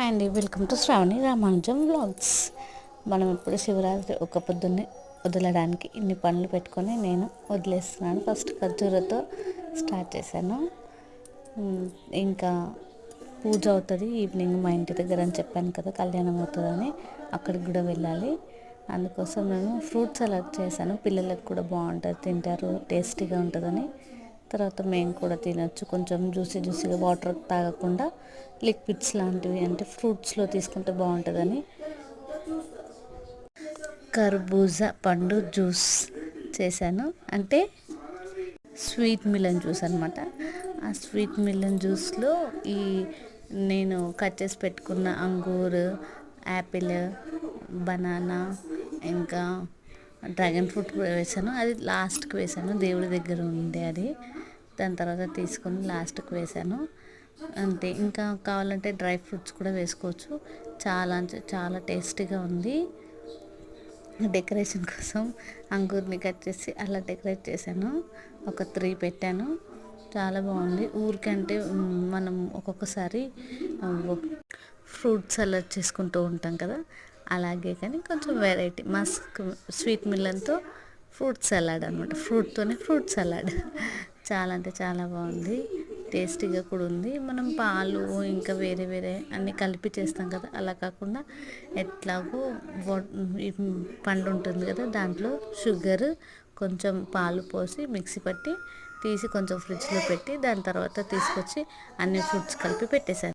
Hi అండి welcome to Sravani Ramanujam vlogs మనం ఇప్పుడు శివరాత్రి ఒక పొద్దున్నే వదలడానికి ఇన్ని పనులు పెట్టుకొని నేను వదిలేస్తున్నాను. ఫస్ట్ ఖర్జూరతో స్టార్ట్ చేశాను. ఇంకా పూజ అవుతుంది ఈవినింగ్ మా ఇంటి దగ్గర అని చెప్పాను కదా కళ్యాణం అవుతుందని అక్కడికి కూడా వెళ్ళాలి. అందుకోసం నేను ఫ్రూట్స్ సెలెక్ట్ చేశాను. పిల్లలకు కూడా బాగుంటుంది తింటారు టేస్టీగా ఉంటుందని. తర్వాత మేము కూడా తినొచ్చు. కొంచెం జ్యూసీ జ్యూసీగా వాటర్ తాగకుండా లిక్విడ్స్ లాంటివి అంటే ఫ్రూట్స్లో తీసుకుంటే బాగుంటుందని. కర్బూజా పండు జ్యూస్ చేశాను. అంటే స్వీట్ మిలన్ జ్యూస్ అనమాట ఆ స్వీట్ మిలన్ జ్యూస్లో ఈ నేను కట్ చేసి పెట్టుకున్న అంగూర్ యాపిల్ బనానా ఇంకా డ్రాగన్ ఫ్రూట్ కూడా వేసాను. అది లాస్ట్కి వేసాను. దేవుడి దగ్గర ఉండే అది. దాని తర్వాత తీసుకొని లాస్ట్కి వేసాను. అంతే. ఇంకా కావాలంటే డ్రై ఫ్రూట్స్ కూడా వేసుకోవచ్చు. చాలా చాలా టేస్టీగా ఉంది. డెకరేషన్ కోసం అంగూర్ని కట్ చేసి అలా డెకరేట్ చేశాను. ఒక త్రీ పెట్టాను. చాలా బాగుంది. ఊరికంటే మనం ఒక్కొక్కసారి ఫ్రూట్ సలాడ్ చేసుకుంటూ ఉంటాం కదా. అలాగే కానీ కొంచెం వెరైటీ మస్క్ స్వీట్ మిల్లన్తో ఫ్రూట్ సలాడ్ అనమాట ఫ్రూట్తోనే ఫ్రూట్ సలాడ్ చాలా అంటే చాలా బాగుంది. టేస్టీగా కూడా ఉంది. మనం పాలు ఇంకా వేరే వేరే అన్నీ కలిపి చేస్తాం కదా. అలా కాకుండా ఎట్లాగో పండు ఉంటుంది కదా దాంట్లో షుగర్ కొంచెం పాలు పోసి మిక్సీ పట్టి తీసి కొంచెం ఫ్రిడ్జ్లో పెట్టి దాని తర్వాత తీసుకొచ్చి అన్ని ఫ్రూట్స్ కలిపి పెట్టేశాను.